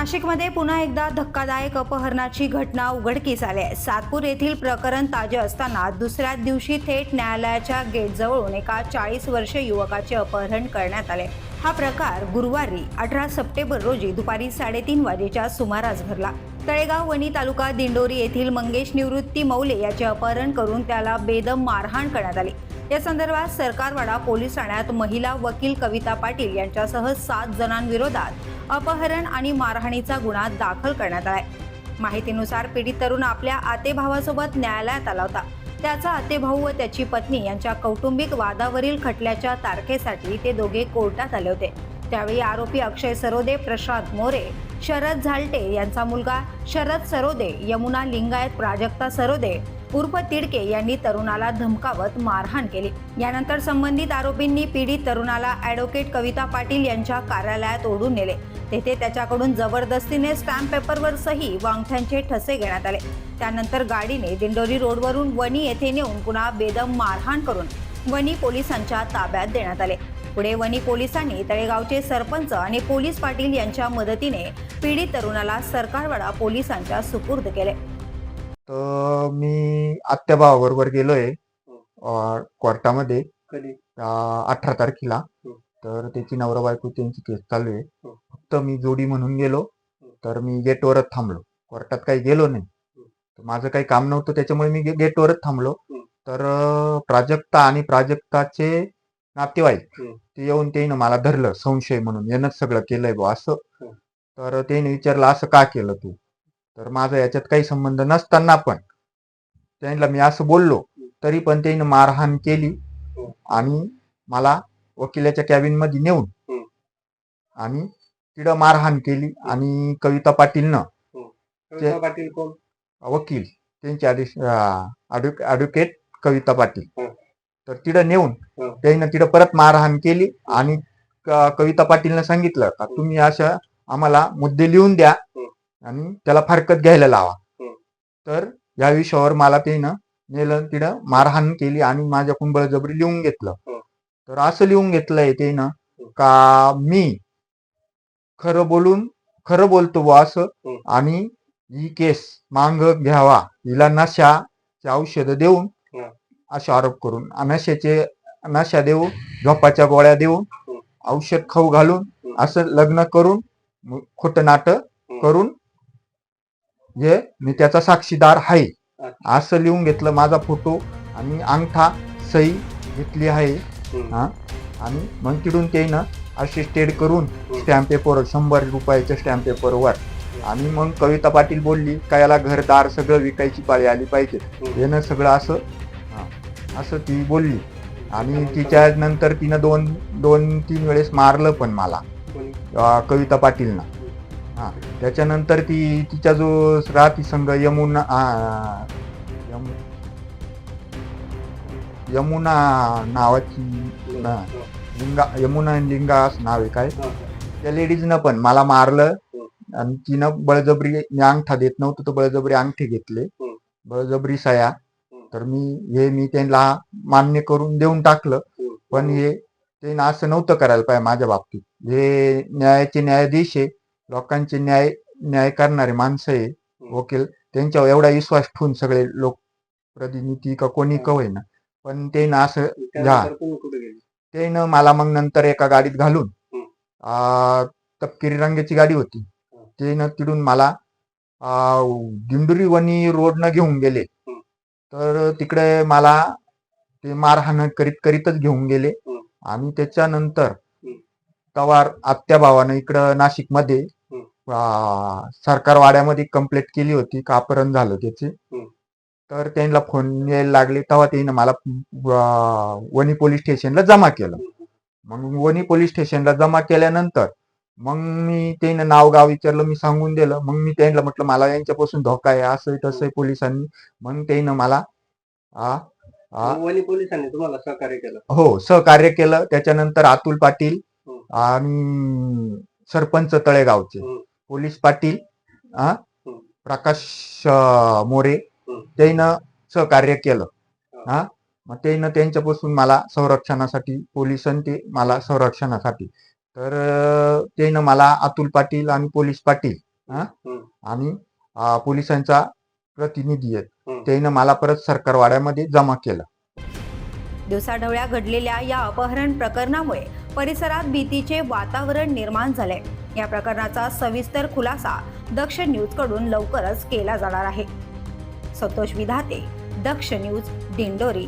नाशिकमध्ये पुन्हा एकदा धक्कादायक अपहरणाची घटना उघडकीस आली आहे. सातपूर येथील प्रकरण ताजे असताना दुसऱ्याच दिवशी थेट न्यायालयाच्या गेटजवळून एका चाळीस वर्षीय युवकाचे अपहरण करण्यात आले. हा प्रकार गुरुवारी अठरा सप्टेंबर रोजी दुपारी साडेतीन वाजेच्या सुमारास घडला. तळेगाव वणी तालुका दिंडोरी येथील मंगेश निवृत्ती मौले याचे अपहरण करून त्याला बेदम मारहाण करण्यात आली. या संदर्भात सरकारवाडा पोलीस ठाण्यात महिला वकील कविता पाटील यांच्यासह सात जणांविरोधात अपहरण आणि मारहाणीचा गुन्हा दाखल करण्यात आलाय. माहितीनुसार पीडित तरुण आपल्या आतेभावासोबत न्यायालयात आला होता. त्याचा आतेभाऊ व त्याची पत्नी यांच्या कौटुंबिक वादावरील खटल्याच्या तारखेसाठी ते दोघे कोर्टात आले होते. त्यावेळी आरोपी अक्षय सरोदे प्रशांत मोरे शरद झालटे यांचा मुलगा शरद सरोदे यमुना लिंगायत प्राजक्ता सरोदे उर्फ तिडके यांनी तरुणाला धमकावत मारहाण केली. यानंतर संबंधित आरोपींनी पीडित तरुणाला ॲडव्होकेट कविता पाटील यांच्या कार्यालयात ओढून नेले. तेथे त्याच्याकडून जबरदस्तीने स्टॅम्प पेपरवर सही व अंगठ्यांचे ठसे घेण्यात आले. त्यानंतर गाडीने दिंडोरी रोडवरून वणी येथे नेऊन पुन्हा बेदम मारहाण करून वणी पोलिसांच्या ताब्यात देण्यात आले. पुढे वणी पोलिसांनी तळेगावचे सरपंच आणि पोलीस पाटील यांच्या मदतीने पीडित तरुणाला सरकारवाडा पोलिसांच्या सुपूर्द केले तर मी आत्याभावाबरोबर गेलोय अं, कोर्टामध्ये कधी अठरा तारखेला हं. तर त्याची नवरा बायको त्यांची केस चालू आहे हं. फक्त मी जोडी म्हणून गेलो हं. तर मी गेटवरच थांबलो कोर्टात काही गेलो नाही हं. तर माझं काही काम नव्हतं त्याच्यामुळे मी गेटवरच थांबलो हं. तर प्राजक्ता आणि प्राजक्ताचे नातेवाईक हं. ते येऊन त्यानं मला धरलं संशय म्हणून यानंच सगळं केलंय बुवा असं हं. तर त्याने विचारलं असं का केलं तू तर माझा याच्यात काही संबंध नसताना पण त्यांना मी असं बोललो तरी पण त्यानं मारहाण केली हं. आणि मला वकिलाच्या कॅबिनमध्ये नेऊन. आणि तिथं मारहाण केली आणि कविता पाटीलनं पाटील वकील त्यांचे आदेश ऍडव्होकेट कविता पाटील. तर तिथं नेऊन. त्यानं तिथं परत मारहाण केली आणि कविता पाटीलनं सांगितलं का. तुम्ही अशा आम्हाला मुद्दे लिहून द्या. आणि त्याला फारकत घ्यायला लावा. तर या विषयावर मला त्यानं नेलं तिथं मारहाण केली आणि माझ्याकडून बळजबरी लिहून घेतलं. तर असं लिहून घेतलंय त्यानं का मी खरं बोलून खरं बोलतो बुवा असं. आणि ही केस मांग घ्यावा हिला नशाचे औषध देऊन. असा आरोप करून अनाशाचे नशा देऊ झोपाच्या गोळ्या देऊन औषध खाऊ घालून असं लग्न करून खोट नाट करून जे मी त्याचा साक्षीदार आहे. असं लिहून घेतलं माझा फोटो आणि अंगठा सही घेतली आहे. हा? आणि मग तिथून त्यानं असिस्टेड करून स्टॅम्प पेपर शंभर रुपयाच्या स्टॅम्प पेपरवर. आणि मग कविता पाटील बोलली का याला घरदार सगळं विकायची पाळी आली पाहिजे येणं यानं सगळं असं असं ती बोलली आणि तिच्या नंतर तिनं दोन दोन तीन वेळेस मारलं पण मला? अं, कविता पाटीलनं हा त्याच्यानंतर ती तिच्या जो राहती संघ यमुना आ, यमु- यमुना नावाची ना, हं. लिंगा यमुना लिंगा असं नाव आहे काय. त्या लेडीजनं पण मला मारलं. आणि तिनं बळजबरी मी अंगठा देत नव्हतो तर बळजबरी अंगठे घेतले हं. बळजबरी सया. तर मी हे मी त्यांना मान्य करून देऊन टाकलं. पण हे ते असं नव्हतं करायला पाहिजे माझ्या बाबतीत. हे न्यायाचे न्यायाधीश आहे लोकांचे न्याय न्याय करणारे माणसं आहे वकील. त्यांच्यावर एवढा विश्वास ठेवून सगळे लोक प्रतिनिधी का कोणी का होईना. पण ते ना असं गेले? त्यानं मला मग नंतर एका गाडीत घालून तपकिरी रंगाची गाडी होती. हं. त्यानं तिथून मला दिंडोरी वनी रोडनं घेऊन गेले. तर तिकडे मला ते मारहाण करीत करीतच घेऊन गेले. आणि त्याच्यानंतर. तवार आत्या भावानं इकडं नाशिकमध्ये हं. आ, सरकार वाड्यामध्ये कंप्लेंट केली होती का अपहरण झालं त्याचे. तर त्यांना फोन यायला लागले तेव्हा त्यानं मला वणी पोलीस स्टेशनला जमा केलं मग वणी पोलीस स्टेशनला जमा केल्यानंतर मग मी त्यानं नाव गाव विचारलं मी सांगून दिलं मग मी त्यांना म्हटलं मला यांच्यापासून धोका आहे असं तसं आहे पोलिसांनी मग त्यानं मला आ, आ, वणी पोलिसांनी तुम्हाला सहकार्य केलं हो सहकार्य केलं त्याच्यानंतर अतुल पाटील हं. आणि सरपंच तळेगावचे हं. पोलीस पाटील आ, हं. प्रकाश मोरे. त्यानं सहकार्य केलं हा. हा मग त्यानं त्यांच्यापासून मला संरक्षणासाठी पोलिसांनी ते मला संरक्षणासाठी तर अं, त्यानं मला अतुल पाटील आणि पोलीस पाटील. आणि पोलिसांचा प्रतिनिधी आहेत. त्यानं मला परत सरकारवाड्यामध्ये जमा केलं. दिवसाढवळ्या घडलेल्या या अपहरण प्रकरणामुळे परिसरात भीतीचे वातावरण निर्माण झाले या प्रकरणाचा सविस्तर खुलासा दक्ष न्यूजकडून लवकरच केला जाणार आहे. संतोष विधाते दक्ष न्यूज दिंडोरी.